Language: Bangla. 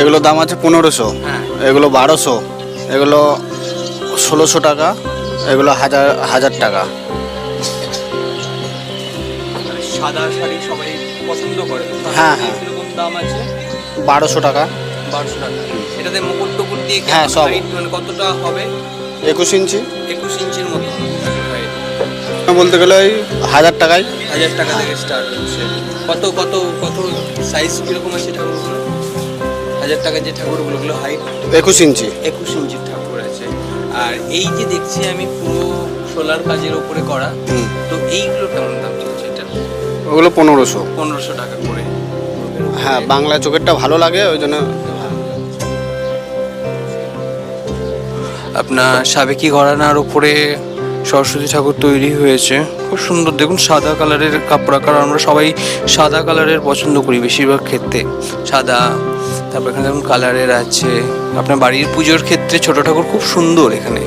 এগুলো দাম আছে পনেরোশো হ্যাঁ। এগুলো বারোশো এগুলো ষোলোশো টাকা এগুলো হাজার হাজার টাকা। মানে সাদা শাড়ি সবাই পছন্দ করে হ্যাঁ, হ্যাঁ। দাম আছে? বারোশো টাকা। বারোশো টাকা। এটাতে মুকুট টুকুট দিয়ে হ্যাঁ, সব। মানে কতটা হবে? একুশ ইঞ্চি। একুশ ইঞ্চির মতো বলতে গেলে ওই হাজার টাকায়। হাজার টাকা থেকে স্টার্ট হচ্ছে। কত কত কত সাইজ কীরকম আছে হাজার টাকার যে ঠাকুরগুলো হাইট একুশ ইঞ্চি। একুশ ইঞ্চির ঠাকুর আছে। আর এই যে দেখছি আমি পুরো সোলার কাজের উপরে করা তো এইগুলো কেমন দাম চলছে এটা? ওগুলো পনেরোশো। পনেরোশো টাকা করে। হ্যাঁ বাংলা চোখেরটা ভালো লাগে ওই জন্য। আপনার সাবেকি ঘরানার উপরে সরস্বতী ঠাকুর তৈরি হয়েছে। খুব সুন্দর দেখুন সাদা কালারের কাপড় কারণ আমরা সবাই সাদা কালারের পছন্দ করি বেশিরভাগ ক্ষেত্রে। সাদা তারপর এখানে দেখুন কালারের আছে। আপনার বাড়ির পুজোর ক্ষেত্রে ছোট ঠাকুর খুব সুন্দর এখানে।